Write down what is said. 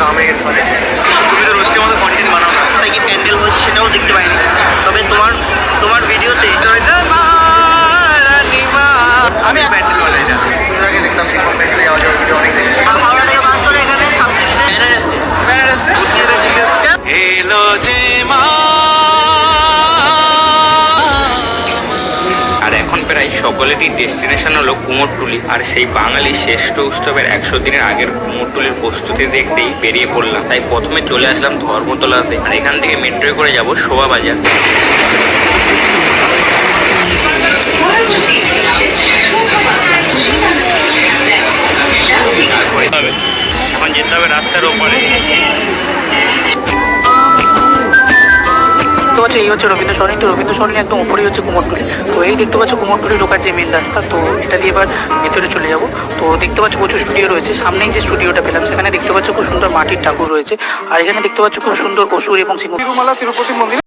কামের মানে তুমি তো রোজকে মতো কন্টেন্ট বানাও। না কোথায় কি প্যান্ডেল হয়েছে সেটাও দেখতে পাইনি। তবে তোমার তোমার ভিডিওতে আমি প্যান্ডেল বানাই না। আগে দেখতাম সেই কন্টেন্ট ভিডিও অনেক দেখেছি। হাওড়া থেকে বাস ধরে এখানে সাবজেক্ট ব্যানার আছে? ব্যানার আছে? এলো যে প্রায় সকলেরই ডেস্টিনেশন হলো কুমোরটুলি। আর সেই বাঙালি শ্রেষ্ঠ উৎসবের একশো দিনের আগের কুমোরটুলির প্রস্তুতি দেখতেই বেরিয়ে পড়লাম। তাই প্রথমে চলে আসলাম ধর্মতলাতে। আর এখান থেকে মেট্রোয় করে যাব শোভা বাজার। এখন যেতে হবে রাস্তার ওপরে। পাচ্ছ এই হচ্ছে রবীন্দ্র তো রবীন্দ্র একদম উপরেই হচ্ছে কুমোরটুলি তো এই দেখতে পাচ্ছ কুমোরটুলি ঢোকার যে মেন রাস্তা, তো এটা দিয়ে এবার ভেতরে চলে যাব। তো দেখতে পাচ্ছ প্রচুর স্টুডিও রয়েছে, সামনেই যে স্টুডিওটা পেলাম, সেখানে দেখতে পাচ্ছ খুব সুন্দর মাটির ঠাকুর রয়েছে। আর এখানে দেখতে পাচ্ছ খুব সুন্দর কসুর এবং সিংহ তিরুমালা তিরুপতি মন্দির।